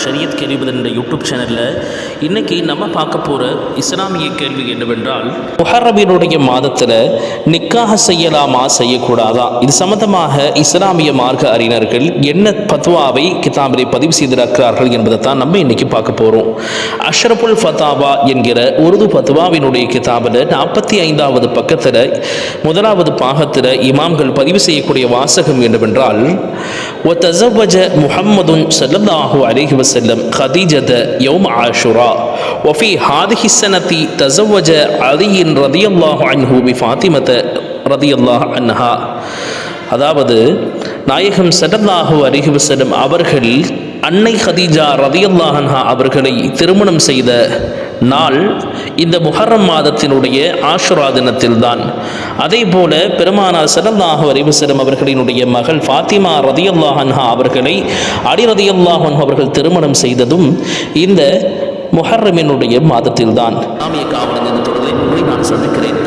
ஷரியத் கேள்விபதன் என்ற யூடியூப் சேனலில் இன்றைக்கி நம்ம பார்க்க போகிற இஸ்லாமிய கேள்வி என்னவென்றால் முஹரபினுடைய மாதத்தில் நிக்காக செய்யலாமா செய்யக்கூடாதா? இது சம்பந்தமாக இஸ்லாமிய மார்க்க அறிஞர்கள் என்ன பத்வாவை கிதாபிலே பதிவு செய்திருக்கிறார்கள் என்பதை தான் நம்ம இன்றைக்கி பார்க்க போகிறோம் அஷ்ரபுல் ஃபதாவா என்கிற உருது பத்வாவினுடைய கிதாபில் நாற்பத்தி ஐந்தாவது பக்கத்தில் முதலாவது பாகத்தில் இமாம்கள் பதிவு செய்யக்கூடிய வாசகம் என்னவென்றால் ஒ தசவஜ முஹம்மதுன் சல்லல்லாஹூ அலிஹி وسلم خديجة يوم عاشوراء وفي هذه السنة تزوج علي رضي الله عنه بفاطمة رضي الله عنها அதாவது நாயகம் சல்லல்லாஹு அலைஹி வஸல்லம் அவர்கள் அன்னை ஹதீஜா ரதியல்லாஹன்ஹா அவர்களை திருமணம் செய்த நாள் இந்த முஹர்ரம் மாதத்தினுடைய ஆஷுரா தினத்தில்தான். அதே போல பெருமானார் சிறந்தாக அலைஹி அவர்களினுடைய மகள் ஃபாத்திமா ரதியுல்லாஹன்ஹா அவர்களை அடி ரதியுல்லாஹன் அவர்கள் திருமணம் செய்ததும் இந்த முஹர்ரமினுடைய மாதத்தில்தான். நாமிய காவலன் என்ற தொடரை நான் சந்திக்கிறேன்